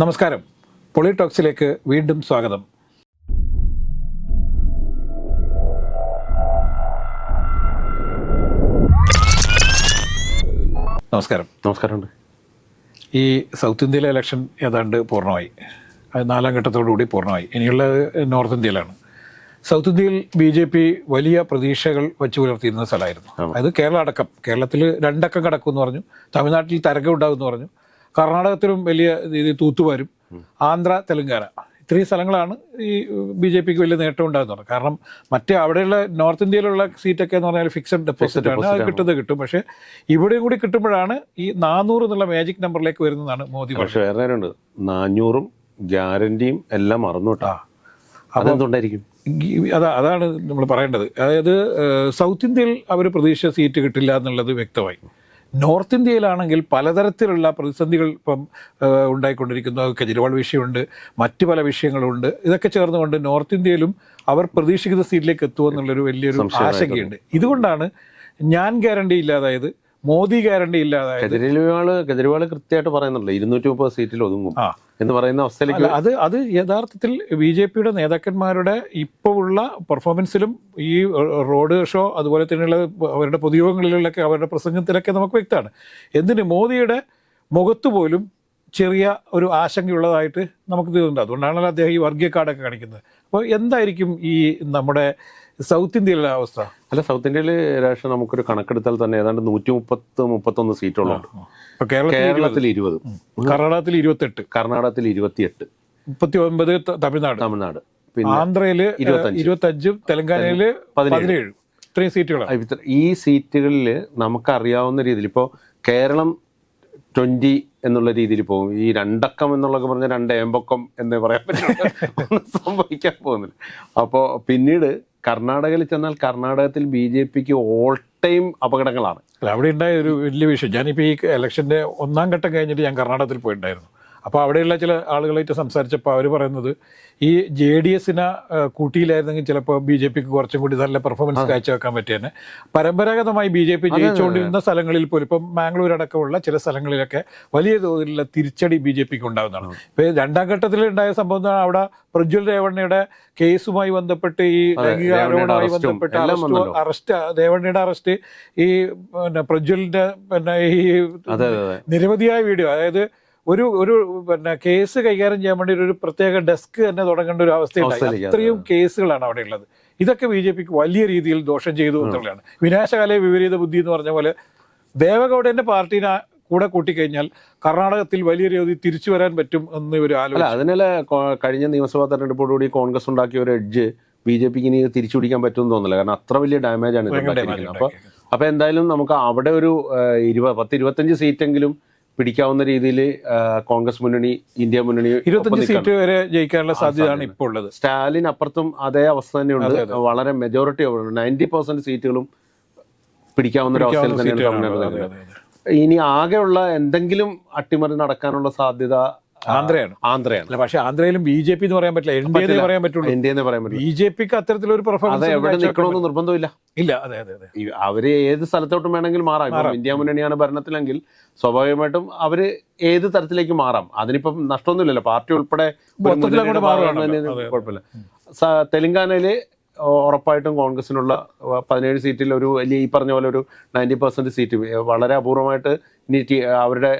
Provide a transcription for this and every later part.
നമസ്കാരം. പൊളിടോക്സിലേക്ക് വീണ്ടും സ്വാഗതം. നമസ്കാരം. നമസ്കാരം ഈ സൗത്ത് ഇന്ത്യയിലെ ഇലക്ഷൻ ഏതാണ്ട് പൂർണമായി. അത് നാലാം ഘട്ടത്തോടുകൂടി പൂർണമായി. ഇനിയുള്ളത് നോർത്ത് ഇന്ത്യയിലാണ്. സൗത്ത് ഇന്ത്യയിൽ ബി ജെ പി വലിയ പ്രതീക്ഷകൾ വെച്ച് പുലർത്തിയിരുന്ന സ്ഥലമായിരുന്നു. അതായത് കേരളം അടക്കം. കേരളത്തിൽ രണ്ടക്കം കടക്കും എന്ന് പറഞ്ഞു. തമിഴ്നാട്ടിൽ തരംഗം ഉണ്ടാകുമെന്ന് പറഞ്ഞു. കർണാടകത്തിലും വലിയ രീതിയിൽ തൂത്തുവാരും ആന്ധ്ര തെലങ്കാന. ഇത്രയും സ്ഥലങ്ങളാണ് ഈ ബി ജെ പിക്ക് വലിയ നേട്ടം ഉണ്ടാകുന്നത്. കാരണം മറ്റേ അവിടെയുള്ള നോർത്ത് ഇന്ത്യയിലുള്ള സീറ്റൊക്കെ എന്ന് പറഞ്ഞാൽ ഫിക്സഡ് ഡെപ്പോസിറ്റ് ആണ്. അത് കിട്ടുന്നത് കിട്ടും. പക്ഷേ ഇവിടെയും കൂടി കിട്ടുമ്പോഴാണ് ഈ നാനൂറ് എന്നുള്ള മാജിക് നമ്പറിലേക്ക് വരുന്നതാണ് മോദി പക്ഷേ വേറെ നേരമുണ്ട് നാനൂറും ഗ്യാരണ്ടിയും എല്ലാം മറന്നു അതെന്തുണ്ടായിരിക്കും? അതെന്തുകൊണ്ടായിരിക്കും അതാ അതാണ് നമ്മൾ പറയേണ്ടത്. അതായത് സൗത്ത് ഇന്ത്യയിൽ അവർ പ്രതീക്ഷ സീറ്റ് കിട്ടില്ല എന്നുള്ളത് വ്യക്തമായി. നോർത്ത് ഇന്ത്യയിലാണെങ്കിൽ പലതരത്തിലുള്ള പ്രതിസന്ധികൾ ഇപ്പം ഉണ്ടായിക്കൊണ്ടിരിക്കുന്നു. കെജ്രിവാൾ വിഷയമുണ്ട്. മറ്റു പല വിഷയങ്ങളുണ്ട്. ഇതൊക്കെ ചേർന്നുകൊണ്ട് നോർത്ത് ഇന്ത്യയിലും അവർ പ്രതീക്ഷിക്കുന്ന സീറ്റിലേക്ക് എത്തുമെന്നുള്ളൊരു വലിയൊരു ആശങ്കയുണ്ട്. ഇതുകൊണ്ടാണ് ഞാൻ ഗ്യാരണ്ടി ഇല്ലാതായത്. മോദി ഗ്യാരണ്ടി ഇല്ലാതായത് കെജ്രിവാൾ കെജ്രിവാൾ കൃത്യമായിട്ട് പറയുന്നുണ്ടല്ലോ ഇരുന്നൂറ്റി മുപ്പത് സീറ്റിൽ ഒതുങ്ങും എന്ന് പറയുന്ന അവസ്ഥയിലേക്ക് അത് അത് യഥാർത്ഥത്തിൽ ബി ജെ പിയുടെ നേതാക്കന്മാരുടെ ഇപ്പോൾ ഉള്ള പെർഫോമൻസിലും ഈ റോഡ് ഷോ അതുപോലെ തന്നെയുള്ള അവരുടെ പൊതുയോഗങ്ങളിലൊക്കെ അവരുടെ പ്രസംഗത്തിലൊക്കെ നമുക്ക് വ്യക്തമാണ്. എന്തിന് മോദിയുടെ മുഖത്ത് പോലും ചെറിയ ഒരു ആശങ്കയുള്ളതായിട്ട് നമുക്ക് തീർന്നുണ്ട് അതുകൊണ്ടാണല്ലോ അദ്ദേഹം ഈ വർഗീയ കാർഡൊക്കെ കാണിക്കുന്നത്. അപ്പോൾ എന്തായിരിക്കും ഈ നമ്മുടെ സൗത്ത് ഇന്ത്യയിലെ അവസ്ഥ? അല്ല സൗത്ത് ഇന്ത്യയിൽ രാഷ്ട്രീയം നമുക്കൊരു കണക്കെടുത്താൽ തന്നെ ഏതാണ്ട് നൂറ്റി മുപ്പത്ത് മുപ്പത്തൊന്ന് സീറ്റുകളുണ്ട് കേരളത്തിൽ ഇരുപത്. കർണാടകത്തിൽ ഇരുപത്തെട്ട്. കർണാടകത്തിൽ ഇരുപത്തിയെട്ട്. മുപ്പത്തി ഒൻപത് തമിഴ്നാട്. തമിഴ്നാട്. പിന്നെ ആന്ധ്രയിൽ ഇരുപത്തഞ്ച്. തെലങ്കാനയിൽ പതിനേഴ്. ഇത്രയും ഇത്ര- ഈ സീറ്റുകളിൽ നമുക്കറിയാവുന്ന രീതിയിൽ ഇപ്പോൾ കേരളം ട്വന്റി എന്നുള്ള രീതിയിൽ പോകും. ഈ രണ്ടക്കം എന്നുള്ളതൊക്കെ പറഞ്ഞാൽ രണ്ട് ഏമ്പക്കം എന്ന് പറയാൻ പറ്റില്ല. ഒന്നും സംഭവിക്കാൻ പോകുന്നില്ല. അപ്പോൾ പിന്നീട് കർണാടകയിൽ ചെന്നാൽ കർണാടകത്തിൽ ബി ജെ പിക്ക് ഓൾ ടൈം അപകടങ്ങളാണ്. അല്ല അവിടെ ഉണ്ടായ ഒരു വലിയ വിഷയം. ഞാനിപ്പോൾ ഈ ഇലക്ഷന്റെ ഒന്നാം ഘട്ടം കഴിഞ്ഞിട്ട് ഞാൻ കർണാടകത്തിൽ പോയിട്ടുണ്ടായിരുന്നു. അപ്പോൾ അവിടെയുള്ള ചില ആളുകളായിട്ട് സംസാരിച്ചപ്പോൾ അവർ പറയുന്നത് ഈ ജെ ഡി എസിനെ കൂട്ടിയിലായിരുന്നെങ്കിൽ ചിലപ്പോൾ ബി ജെ പിക്ക് കുറച്ചും കൂടി നല്ല പെർഫോമൻസ് കാഴ്ചവെക്കാൻ പറ്റിയേനെ. പരമ്പരാഗതമായി ബി ജെ പി ജയിച്ചുകൊണ്ടിരുന്ന സ്ഥലങ്ങളിൽ പോലും ഇപ്പം മാംഗ്ലൂർ അടക്കമുള്ള ചില സ്ഥലങ്ങളിലൊക്കെ വലിയ തോതിലുള്ള തിരിച്ചടി ബി ജെ പിക്ക് ഉണ്ടാകുന്നതാണ് ഇപ്പോൾ രണ്ടാം ഘട്ടത്തിൽ ഉണ്ടായ സംഭവം അവിടെ പ്രജ്വൽ രേവണ്ണയുടെ കേസുമായി ബന്ധപ്പെട്ട് ഈ ലൈംഗിക ആരോപണവുമായി ബന്ധപ്പെട്ട് അറസ്റ്റ് രേവണ്ണയുടെ അറസ്റ്റ് ഈ പിന്നെ പ്രജ്വലിന്റെ പിന്നെ ഈ നിരവധിയായ വീഡിയോ അതായത് ഒരു ഒരു പിന്നെ കേസ് കൈകാര്യം ചെയ്യാൻ വേണ്ടി ഒരു പ്രത്യേക ഡെസ്ക് തന്നെ തുടങ്ങേണ്ട ഒരു അവസ്ഥയുണ്ടായി. അത്രയും കേസുകളാണ് അവിടെ ഉള്ളത്. ഇതൊക്കെ ബി ജെ പിക്ക് വലിയ രീതിയിൽ ദോഷം ചെയ്തു എന്നുള്ളതാണ്. വിനാശകാലയെ വിപരീത ബുദ്ധി എന്ന് പറഞ്ഞ പോലെ ദേവഗൌഡന്റെ പാർട്ടിനെ കൂടെ കൂട്ടിക്കഴിഞ്ഞാൽ കർണാടകത്തിൽ വലിയ രീതിയിൽ തിരിച്ചു വരാൻ പറ്റും എന്ന് ഇവർ അതിനല്ല കൊ- കഴിഞ്ഞ നിയമസഭാ തെരഞ്ഞെടുപ്പോടുകൂടി കോൺഗ്രസ് ഉണ്ടാക്കിയ ഒരു എഡ്ജ് ബി ജെ പിക്ക് ഇനി തിരിച്ചു പിടിക്കാൻ പറ്റുമെന്ന് തോന്നില്ല കാരണം അത്ര വലിയ ഡാമേജ് ആണ് ഇത് ഭയങ്കര ഉണ്ടാക്കിയിരിക്കുന്നത്. damage അപ്പൊ അപ്പൊ എന്തായാലും നമുക്ക് അവിടെ ഒരു ഇരുപത് പത്ത് ഇരുപത്തഞ്ച് സീറ്റെങ്കിലും പിടിക്കാവുന്ന രീതിയിൽ കോൺഗ്രസ് മുന്നണി ഇന്ത്യ മുന്നണി ഇരുപത്തഞ്ച് സീറ്റ് വരെ ജയിക്കാനുള്ള സാധ്യതയാണ് ഇപ്പോൾ ഉള്ളത് സ്റ്റാലിൻ അപ്പുറത്തും അതേ അവസ്ഥ തന്നെയുണ്ട്. വളരെ മെജോറിറ്റി നയന്റി പെർസെന്റ് സീറ്റുകളും പിടിക്കാവുന്ന ഒരു അവസ്ഥയിൽ തന്നെയാണ്. ഇനി ആകെയുള്ള എന്തെങ്കിലും അട്ടിമറി നടക്കാനുള്ള സാധ്യത ആന്ധ്രയാണ്. ആന്ധ്രയാണ്. പക്ഷെ ആന്ധ്രയിലും ബി ജെ പി എന്ന് പറയാൻ പറ്റില്ല എൻ ഡി എന്ന് പറയാൻ പറ്റുള്ളൂ. എൻ ഡി എന്ന് പറയാൻ പറ്റില്ല ബി ജെ പിക്ക് അത്തരത്തിലൊരു അത് പെർഫോമൻസ് എവിടെ നിൽക്കണമെന്ന് നിർബന്ധമില്ല. ഇല്ല അതെ അതെ അതെ. അവർ ഏത് സ്ഥലത്തോട്ടും വേണമെങ്കിൽ മാറാം. ഇന്ത്യ മുന്നണിയാണ് ഭരണത്തിലെങ്കിൽ സ്വാഭാവികമായിട്ടും അവർ ഏത് തരത്തിലേക്ക് മാറാം? അതിനിപ്പം നഷ്ടമൊന്നുമില്ലല്ലോ. പാർട്ടി ഉൾപ്പെടെ. കുഴപ്പമില്ല. തെലങ്കാനയിൽ ഉറപ്പായിട്ടും കോൺഗ്രസിനുള്ള പതിനേഴ് സീറ്റിൽ ഒരു വലിയ ഈ പറഞ്ഞ പോലെ ഒരു നയന്റി പെർസെന്റ് സീറ്റ് വളരെ അപൂർവമായിട്ട് ഇനി അവരുടെ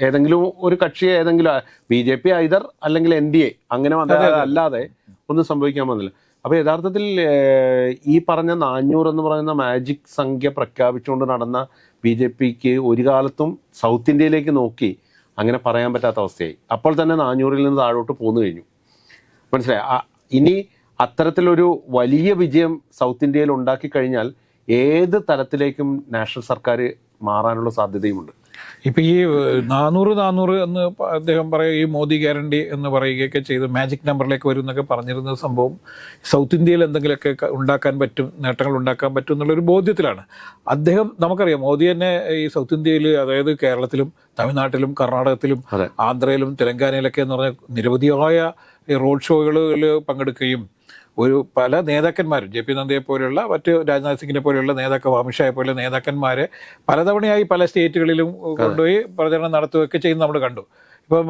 ഏതെങ്കിലും ഒരു കക്ഷിയെ ഏതെങ്കിലും ബി ജെ പി ഐതർ അല്ലെങ്കിൽ എൻ ഡി എ അങ്ങനെ അല്ലാതെ ഒന്നും സംഭവിക്കാൻ വന്നില്ല അപ്പോൾ യഥാർത്ഥത്തിൽ ഈ പറഞ്ഞ നാനൂറ് എന്ന് പറയുന്ന മാജിക് സംഖ്യ പ്രഖ്യാപിച്ചുകൊണ്ട് നടന്ന ബി ജെ പിക്ക് ഒരു കാലത്തും സൗത്ത് ഇന്ത്യയിലേക്ക് നോക്കി അങ്ങനെ പറയാൻ പറ്റാത്ത അവസ്ഥയായി. അപ്പോൾ തന്നെ നാനൂറിൽ നിന്ന് താഴോട്ട് പോന്നു കഴിഞ്ഞു. മനസ്സിലായി? ഇനി അത്തരത്തിലൊരു വലിയ വിജയം സൗത്ത് ഇന്ത്യയിൽ ഉണ്ടാക്കി കഴിഞ്ഞാൽ ഏത് തലത്തിലേക്കും നാഷണൽ സർക്കാർ മാറാനുള്ള സാധ്യതയുമുണ്ട്. ഇപ്പൊ ഈ നാനൂറ് നാനൂറ് എന്ന് അദ്ദേഹം പറയുക ഈ മോദി ഗ്യാരണ്ടി എന്ന് പറയുകയൊക്കെ ചെയ്ത് മാജിക് നമ്പറിലേക്ക് വരും എന്നൊക്കെ പറഞ്ഞിരുന്ന സംഭവം സൗത്ത് ഇന്ത്യയിൽ എന്തെങ്കിലുമൊക്കെ ഉണ്ടാക്കാൻ പറ്റും നേട്ടങ്ങൾ ഉണ്ടാക്കാൻ പറ്റും എന്നുള്ളൊരു ബോധ്യത്തിലാണ്. അദ്ദേഹം നമുക്കറിയാം മോദി തന്നെ ഈ സൗത്ത് ഇന്ത്യയിൽ അതായത് കേരളത്തിലും തമിഴ്നാട്ടിലും കർണാടകത്തിലും ആന്ധ്രയിലും തെലങ്കാനയിലൊക്കെ എന്ന് പറഞ്ഞാൽ നിരവധിയായ റോഡ് ഷോകളിൽ പങ്കെടുക്കുകയും ഒരു പല നേതാക്കന്മാരും ജെ പി നദ്ദയെ പോലെയുള്ള മറ്റ് രാജ്നാഥ് സിംഗിനെ പോലെയുള്ള നേതാക്കൾ അമിത്ഷായെ പോലെയുള്ള നേതാക്കന്മാരെ പലതവണയായി പല സ്റ്റേറ്റുകളിലും കൊണ്ടുപോയി പ്രചരണം നടത്തുകയൊക്കെ ചെയ്യുന്ന നമ്മൾ കണ്ടു. ഇപ്പം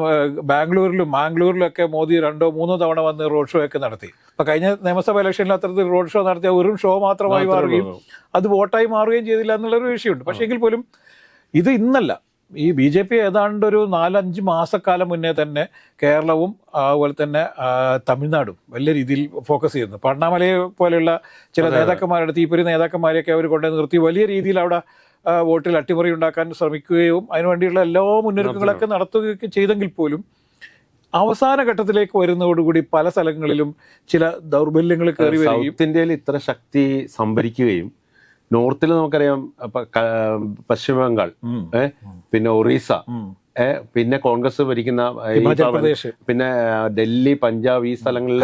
ബാംഗ്ലൂരിലും മാംഗ്ലൂരിലും ഒക്കെ മോദി രണ്ടോ മൂന്നോ തവണ വന്ന് റോഡ് ഷോ ഒക്കെ നടത്തി. അപ്പൊ കഴിഞ്ഞ നിയമസഭാ ഇലക്ഷനിൽ അത്തരത്തിൽ റോഡ് ഷോ നടത്തിയ ഒരു ഷോ മാത്രമായി മാറുകയും അത് വോട്ടായി മാറുകയും ചെയ്തില്ല എന്നുള്ളൊരു വിഷയമുണ്ട്. പക്ഷേ എങ്കിൽ പോലും ഇത് ഇന്നല്ല. ഈ ബി ജെ പി ഏതാണ്ട് ഒരു നാലഞ്ച് മാസക്കാലം മുന്നേ തന്നെ കേരളവും അതുപോലെ തന്നെ തമിഴ്നാടും വലിയ രീതിയിൽ ഫോക്കസ് ചെയ്യുന്നു. പണ്ണാമലയെ പോലെയുള്ള ചില നേതാക്കന്മാരുടെ തീപ്പൊരി നേതാക്കന്മാരെയൊക്കെ അവർ കൊണ്ടു നിർത്തി. വലിയ രീതിയിൽ അവിടെ വോട്ടിൽ അട്ടിമറി ഉണ്ടാക്കാൻ ശ്രമിക്കുകയും അതിനുവേണ്ടിയുള്ള എല്ലാ മുന്നൊരുക്കങ്ങളൊക്കെ നടത്തുകയൊക്കെ ചെയ്തെങ്കിൽ പോലും അവസാന ഘട്ടത്തിലേക്ക് വരുന്നതോടുകൂടി പല സ്ഥലങ്ങളിലും ചില ദൗർബല്യങ്ങൾ കയറി വരികയും ഇന്ത്യയിൽ ഇത്ര ശക്തി സംഭരിക്കുകയും നോർത്തിൽ നമുക്കറിയാം പശ്ചിമ ബംഗാൾ. പിന്നെ ഒറീസ ഏഹ് പിന്നെ കോൺഗ്രസ് ഭരിക്കുന്ന പിന്നെ ഡൽഹി പഞ്ചാബ് ഈ സ്ഥലങ്ങളിൽ.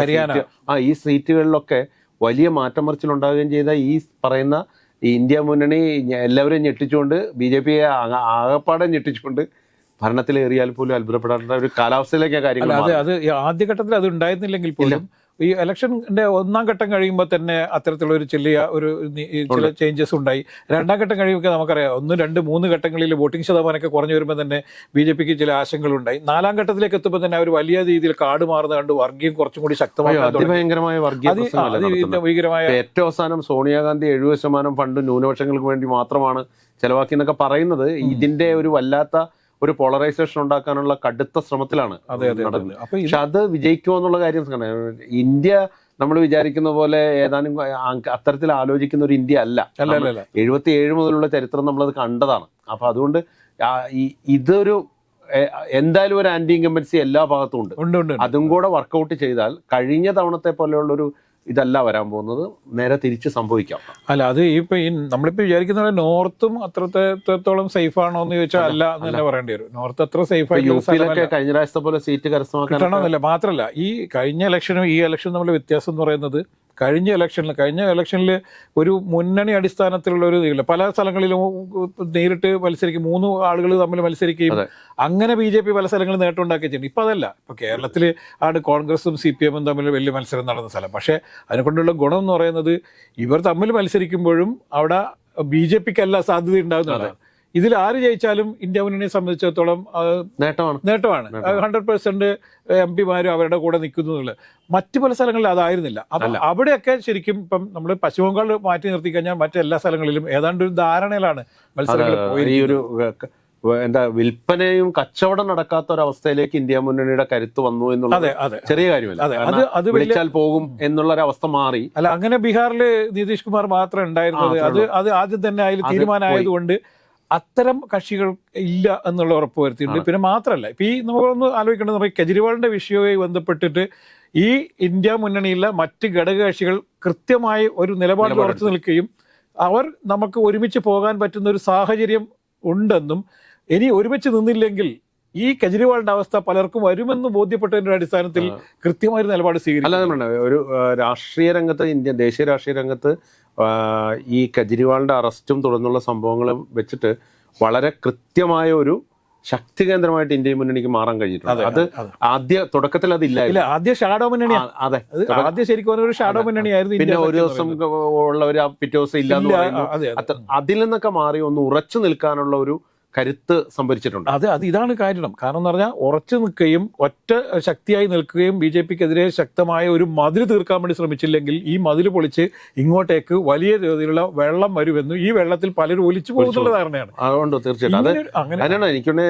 ആ ഈ സീറ്റുകളിലൊക്കെ വലിയ മാറ്റം മറിച്ചിലുണ്ടാകുകയും ചെയ്ത ഈ പറയുന്ന ഈ ഇന്ത്യ മുന്നണി എല്ലാവരെയും ഞെട്ടിച്ചുകൊണ്ട് ബി ജെ പിയെ ആകപ്പാടെ ഞെട്ടിച്ചുകൊണ്ട് ഭരണത്തിലേറിയാൽ പോലും അത്ഭുതപ്പെടാത്ത ഒരു കാലാവസ്ഥയിലേക്കാണ് കാര്യങ്ങൾ അത് ആദ്യഘട്ടത്തിൽ അത് ഉണ്ടായിരുന്നില്ലെങ്കിൽ പോലും ഈ ഇലക്ഷന്റെ ഒന്നാം ഘട്ടം കഴിയുമ്പോൾ തന്നെ അത്തരത്തിലുള്ള ഒരു ചെറിയ ഒരു ചില ചേഞ്ചസ് ഉണ്ടായി. രണ്ടാം ഘട്ടം കഴിയുമ്പോൾ നമുക്കറിയാം ഒന്ന് രണ്ട് മൂന്ന് ഘട്ടങ്ങളിൽ വോട്ടിംഗ് ശതമാനമൊക്കെ കുറഞ്ഞു വരുമ്പോൾ തന്നെ ബി ജെ പിക്ക് ചില ആശങ്കകളുണ്ടായി നാലാം ഘട്ടത്തിലേക്ക് എത്തുമ്പോൾ തന്നെ അവർ വലിയ രീതിയിൽ കാട് മാറുന്ന കണ്ട് വർഗീയം കുറച്ചും കൂടി ശക്തമായ ഭീകരമായ ഏറ്റവും അവസാനം സോണിയാഗാന്ധി എഴുപത് ശതമാനം ഫണ്ട് ന്യൂനപക്ഷങ്ങൾക്ക് വേണ്ടി മാത്രമാണ് ചെലവാക്കി എന്നൊക്കെ പറയുന്നത് ഇതിന്റെ ഒരു വല്ലാത്ത ഒരു പോളറൈസേഷൻ ഉണ്ടാക്കാനുള്ള കടുത്ത ശ്രമത്തിലാണ് പക്ഷെ അത് വിജയിക്കുമോ എന്നുള്ള കാര്യം ഇന്ത്യ നമ്മൾ വിചാരിക്കുന്ന പോലെ ഏതാനും അത്തരത്തിൽ ആലോചിക്കുന്ന ഒരു ഇന്ത്യ അല്ല. എഴുപത്തി ഏഴ് മുതലുള്ള ചരിത്രം നമ്മളത് കണ്ടതാണ്. അപ്പൊ അതുകൊണ്ട് ഇതൊരു എന്തായാലും ഒരു ആന്റി ഇൻകമ്പൻസി എല്ലാ ഭാഗത്തും ഉണ്ട്. അതും കൂടെ വർക്കൗട്ട് ചെയ്താൽ കഴിഞ്ഞ തവണത്തെ പോലെയുള്ള ഒരു ഇതല്ല വരാൻ പോകുന്നത്. നേരെ തിരിച്ച് സംഭവിക്കാം. അല്ല അത് ഇപ്പൊ ഈ നമ്മളിപ്പോ വിചാരിക്കുന്ന നോർത്തും അത്രത്തോളം സേഫ് ആണോ എന്ന് ചോദിച്ചാൽ അല്ല എന്ന് തന്നെ പറയേണ്ടി വരും. നോർത്ത് അത്ര സേഫ് ആയിട്ട് കഴിഞ്ഞ പ്രാവശ്യത്തെ പോലെ സീറ്റ് കരസ്ഥമാക്കാൻ മാത്രമല്ല ഈ കഴിഞ്ഞ ഇലക്ഷനും ഈ ഇലക്ഷനും തമ്മിലുള്ള വ്യത്യാസം എന്ന് പറയുന്നത് കഴിഞ്ഞ ഇലക്ഷനിൽ കഴിഞ്ഞ ഇലക്ഷനിൽ ഒരു മുന്നണി അടിസ്ഥാനത്തിലുള്ള ഒരു ഇതില്ല പല സ്ഥലങ്ങളിലും നേരിട്ട് മത്സരിക്കും. മൂന്ന് ആളുകൾ തമ്മിൽ മത്സരിക്കുകയും അങ്ങനെ ബി ജെ പി പല സ്ഥലങ്ങളിൽ നേട്ടം ഉണ്ടാക്കിയിട്ടുണ്ട് ഇപ്പം അതല്ല. ഇപ്പം കേരളത്തിൽ ആണ് കോൺഗ്രസും സി പി എമ്മും തമ്മിൽ വലിയ മത്സരം നടന്ന സ്ഥലം. പക്ഷേ അതിനെക്കൊണ്ടുള്ള ഗുണം എന്ന് പറയുന്നത് ഇവർ തമ്മിൽ മത്സരിക്കുമ്പോഴും അവിടെ ബി ജെ പിക്കല്ല സാധ്യത ഉണ്ടാകുന്നതാണ്. ഇതിൽ ആര് ജയിച്ചാലും ഇന്ത്യ മുന്നണിയെ സംബന്ധിച്ചിടത്തോളം നേട്ടമാണ്. നേട്ടമാണ്. ഹൺഡ്രഡ് പെർസെന്റ് എം പിമാരും അവരുടെ കൂടെ നിൽക്കുന്നു എന്നുള്ളത്. മറ്റു പല സ്ഥലങ്ങളിൽ അതായിരുന്നില്ല അപ്പം അവിടെയൊക്കെ ശരിക്കും ഇപ്പം നമ്മൾ പശ്ചിമ ബംഗാൾ മാറ്റി നിർത്തി കഴിഞ്ഞാൽ മറ്റെല്ലാ സ്ഥലങ്ങളിലും ഏതാണ്ട് ഒരു ധാരണയിലാണ് മത്സരങ്ങൾ ഈ ഒരു എന്താ വിൽപ്പനയും കച്ചവടം നടക്കാത്ത ഒരു അവസ്ഥയിലേക്ക് ഇന്ത്യ മുന്നണിയുടെ കരുത്ത് വന്നു എന്നുള്ളത് ചെറിയ കാര്യമല്ല. അത് വിളിച്ചാൽ പോകും എന്നുള്ള ഒരു അവസ്ഥ മാറി. അല്ല അങ്ങനെ ബീഹാറിൽ നിതീഷ് കുമാർ മാത്രമേ ഉണ്ടായിരുന്നത്. അത് അത് ആദ്യം തന്നെ അതിൽ അത് തീരുമാനമായതുകൊണ്ട് അത്തരം കക്ഷികൾ ഇല്ല എന്നുള്ള ഉറപ്പ് വരുത്തിയിട്ടുണ്ട്. പിന്നെ മാത്രമല്ല ഇപ്പൊ ഈ നമ്മളൊന്ന് ആലോചിക്കേണ്ടത് നമുക്ക് കെജ്രിവാളിന്റെ വിഷയവുമായി ബന്ധപ്പെട്ടിട്ട് ഈ ഇന്ത്യ മുന്നണിയിലെ മറ്റ് ഘടകകക്ഷികൾ കൃത്യമായി ഒരു നിലപാട് ഉറച്ചു നിൽക്കുകയും അവർ നമുക്ക് ഒരുമിച്ച് പോകാൻ പറ്റുന്ന ഒരു സാഹചര്യം ഉണ്ടെന്നും ഇനി ഒരുമിച്ച് നിന്നില്ലെങ്കിൽ ഈ കെജ്രിവാളിന്റെ അവസ്ഥ പലർക്കും വരുമെന്ന് ബോധ്യപ്പെട്ടതിന്റെ അടിസ്ഥാനത്തിൽ കൃത്യമായ ഒരു നിലപാട് സ്വീകരിക്കും. അല്ലാതെ ഒരു രാഷ്ട്രീയ രംഗത്ത് ഇന്ത്യ ദേശീയ രാഷ്ട്രീയ രംഗത്ത് ഈ കെജ്രിവാളിന്റെ അറസ്റ്റും തുടർന്നുള്ള സംഭവങ്ങളും വെച്ചിട്ട് വളരെ കൃത്യമായ ഒരു ശക്തി കേന്ദ്രമായിട്ട് ഇന്ത്യ മുന്നണിക്ക് മാറാൻ കഴിഞ്ഞിട്ടുണ്ട്. അത് ആദ്യ തുടക്കത്തിൽ ഇല്ല ആദ്യ ഷാഡോ മുന്നണി അതെ. ആദ്യ ശരിക്കും ഒരു ഷാഡോ മുന്നണിയായിരുന്നു പിന്നെ ഒരു ദിവസം ഉള്ളവർ പിറ്റേ ദിവസം ഇല്ല, അതിൽ നിന്നൊക്കെ മാറി ഒന്ന് ഉറച്ചു നിൽക്കാനുള്ള ഒരു കരുത്ത് സംഭരിച്ചിട്ടുണ്ട്. അതെ അത് ഇതാണ് കാരണം. കാരണം എന്ന് പറഞ്ഞാൽ ഉറച്ചു നിൽക്കുകയും ഒറ്റ ശക്തിയായി നിൽക്കുകയും ബി ജെ പിക്കെതിരെ ശക്തമായ ഒരു മതിൽ തീർക്കാൻ വേണ്ടി ശ്രമിച്ചില്ലെങ്കിൽ ഈ മതിൽ പൊളിച്ച് ഇങ്ങോട്ടേക്ക് വലിയ തോതിലുള്ള വെള്ളം വരുമെന്നും ഈ വെള്ളത്തിൽ പലരും ഒലിച്ചു പോകുന്നുള്ള ധാരണയാണ്. അതുകൊണ്ട് തീർച്ചയായിട്ടും. അതെ ഇങ്ങനെ ഒരു- അങ്ങനെ അതിനാണ് എനിക്കൊന്ന്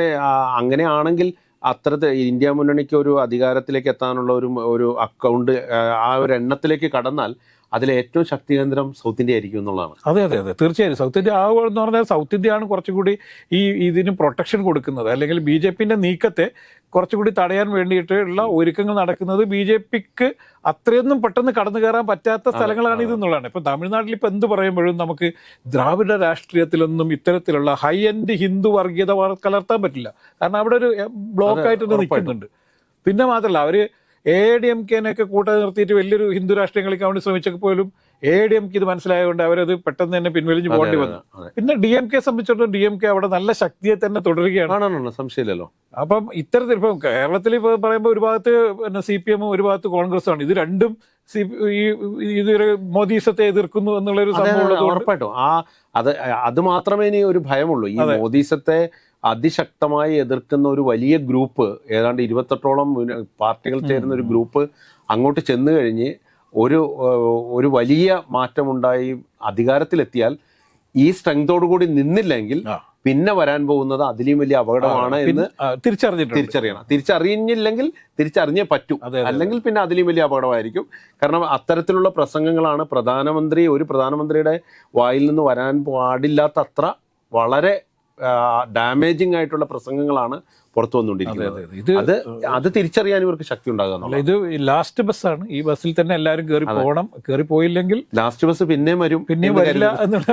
അങ്ങനെയാണെങ്കിൽ അത്തരത്തിൽ ഇന്ത്യ മുന്നണിക്ക് ഒരു അധികാരത്തിലേക്ക് എത്താനുള്ള ഒരു ഒരു അക്കൗണ്ട് ആ ഒരു എണ്ണത്തിലേക്ക് കടന്നാൽ അതിൽ ഏറ്റവും ശക്തി കേന്ദ്രം സൗത്ത് ഇന്ത്യ ആയിരിക്കും എന്നുള്ളതാണ്. അതെ അതെ അതെ. തീർച്ചയായും. സൗത്ത് ഇന്ത്യ ആ എന്ന് പറഞ്ഞാൽ സൗത്ത് ഇന്ത്യയാണ് കുറച്ചുകൂടി ഈ ഇതിന് പ്രൊട്ടക്ഷൻ കൊടുക്കുന്നത്. അല്ലെങ്കിൽ ബി ജെ പിന്റെ നീക്കത്തെ കുറച്ചുകൂടി തടയാൻ വേണ്ടിയിട്ടുള്ള ഒരുക്കങ്ങൾ നടക്കുന്നത് ബി ജെ പിക്ക് അത്രയൊന്നും പെട്ടെന്ന് കടന്നു കയറാൻ പറ്റാത്ത സ്ഥലങ്ങളാണ് ഇത് എന്നുള്ളതാണ് ഇപ്പൊ തമിഴ്നാട്ടിൽ ഇപ്പൊ എന്ത് പറയുമ്പോഴും നമുക്ക് ദ്രാവിഡ രാഷ്ട്രീയത്തിലൊന്നും ഇത്തരത്തിലുള്ള ഹൈ എൻഡ് ഹിന്ദു വർഗീയത വർ- കലർത്താൻ പറ്റില്ല. കാരണം അവിടെ ഒരു ബ്ലോക്ക് ആയിട്ട് നിൽക്കുന്നുണ്ട്. പിന്നെ മാത്രമല്ല അവർ എ ഡി എം കെനൊക്കെ കൂട്ടം നിർത്തിയിട്ട് വലിയൊരു ഹിന്ദു രാഷ്ട്രീയം കളിക്കാൻ വേണ്ടി ശ്രമിച്ചപ്പോൾ പോലും എ ഡി എം കെ ഇത് മനസ്സിലായതുകൊണ്ട് അവരത് പെട്ടെന്ന് തന്നെ പിൻവലിഞ്ഞ് പോകേണ്ടി വന്നു. പിന്നെ ഡി എം കെ സംബന്ധിച്ചിടത്തോളം ഡി എം കെ അവിടെ നല്ല ശക്തിയെ തന്നെ തുടരുകയാണ്. സംശയമില്ലല്ലോ. അപ്പം ഇത്തരത്തിൽ ഇപ്പം കേരളത്തിൽ ഇപ്പോൾ പറയുമ്പോൾ ഒരു ഭാഗത്ത് പിന്നെ സി പി എമ്മും ഒരു ഭാഗത്ത് കോൺഗ്രസ് ആണ് ഇത് രണ്ടും സി ഈ ഇതൊരു മോദീസത്തെ എതിർക്കുന്നു എന്നുള്ളൊരു സംഭവം ഉറപ്പായിട്ടും. ആ അത് അത് മാത്രമേ ഇനി ഒരു ഭയമുള്ളൂ. ഈ. മോദീസത്തെ അതിശക്തമായി എതിർക്കുന്ന ഒരു വലിയ ഗ്രൂപ്പ് ഏതാണ്ട് ഇരുപത്തെട്ടോളം പാർട്ടികൾ ചേരുന്ന ഒരു ഗ്രൂപ്പ് അങ്ങോട്ട് ചെന്നു കഴിഞ്ഞ് ഒരു ഒരു വലിയ മാറ്റമുണ്ടായി അധികാരത്തിലെത്തിയാൽ ഈ സ്ട്രെങ്തോടു കൂടി നിന്നില്ലെങ്കിൽ പിന്നെ വരാൻ പോകുന്നത് അതിലും വലിയ അപകടമാണ് എന്ന് തിരിച്ചറിഞ്ഞിട്ട് തിരിച്ചറിയണം. തിരിച്ചറിഞ്ഞില്ലെങ്കിൽ തിരിച്ചറിഞ്ഞേ പറ്റൂ. അല്ലെങ്കിൽ പിന്നെ അതിലും വലിയ അപകടമായിരിക്കും. കാരണം അത്തരത്തിലുള്ള പ്രസംഗങ്ങളാണ് പ്രധാനമന്ത്രി ഒരു പ്രധാനമന്ത്രിയുടെ വായിൽ നിന്ന് വരാൻ പാടില്ലാത്ത അത്ര വളരെ ഡാമേജിങ് ആയിട്ടുള്ള പ്രസംഗങ്ങളാണ് പുറത്തു വന്നുകൊണ്ടിരിക്കുന്നത്. അതെ അതെ. ഇത് അത് അത് തിരിച്ചറിയാൻ ഇവർക്ക് ശക്തി ഉണ്ടാകുക ഇത് ലാസ്റ്റ് ബസ്സാണ് ഈ ബസ്സിൽ തന്നെ എല്ലാവരും കയറി പോകണം കയറി പോയില്ലെങ്കിൽ ലാസ്റ്റ് ബസ് പിന്നെയും വരും. പിന്നെയും വരില്ല എന്നുള്ള.